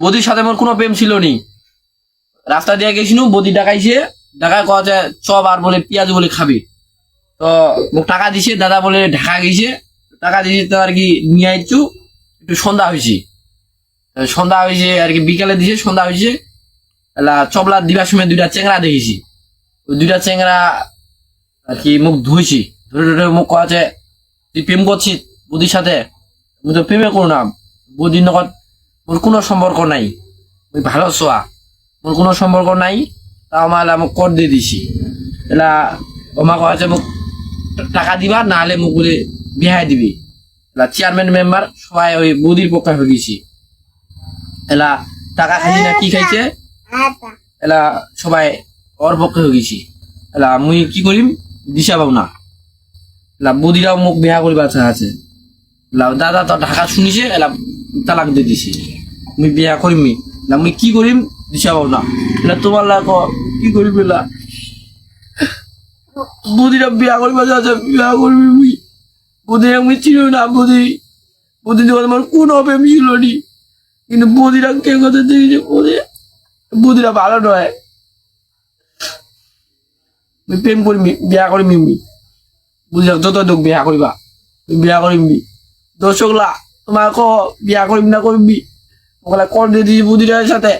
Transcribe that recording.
বদির সাথে মোর কোনো প্রেম ছিল নি। রাস্তা দিয়ে গেছিল বদি ডাকাইছে ডাকায় কয়া যায় চপ আর বলে পেঁয়াজ বলে খাবি। তো মোক টাকা দিছে, দাদা বলে ঢাকা গেছে। টাকা দিছে তো আর কি নিয়ে আইছু একটু সন্ধ্যা হয়েছে সন্ধ্যা হয়েছে আর কি বিকালে দিছে, সন্ধ্যা হয়েছে চপলা দিবার সময় দুইটা চেংরা দেখেছি। ওই দুইটা চেংরা আর কি মুখ ধুইছি। ধরে ধরে মুখ কয়া যায় তুই প্রেম করছিস বদির সাথে? আমি তো প্রেমে করো না বদির নগদ মোর কোনো সম্পর্ক নাই। ওই ভালো চোয়া মোর কোনো সম্পর্ক নাই তা আমার মোক কর দিয়ে দিছি। এলা ওমা কয়া আছে মোক টাকা দিবা না হলে মোক বলে বিহাই দিবি। এলা চেয়ারম্যান মেম্বার সবাই ওই বদির পক্ষে হয়ে গেছি। এলা টাকা খাইছি না কি খাইছে? এলা সবাই ওর পক্ষে হয়ে গেছি। এলা মুই কি করিম দিশা পাব না এলা বদিরাও মোক বিহা করিবার আছে। এলা দাদা তো ঢাকা শুনিছে, এলা তালাক দিয়ে দিছি। মুই বিয়া করিমি এলা মুই কি করিম দিশা পাব না তোমার লাগ কি করিম বদিরা বিয়া ইচ্ছা বিয়া করিমি মুই। বদিরা চিনি না বদি বদি তোমার কোন প্রেম ছিল নি। কিন্তু বদিরা কে কথা দেখেছে বদি বদিরা ভালো নয় মুই প্রেম করিমি বিয়া করিমি মুই। বুঝলাম যত দুঃখ বিয়া করিবা বিয়া করিবি দর্শকলা তোমার ক বিয়া করিম না করবি বলে কর দিয়ে দিয়েছি বুদিরার সাথে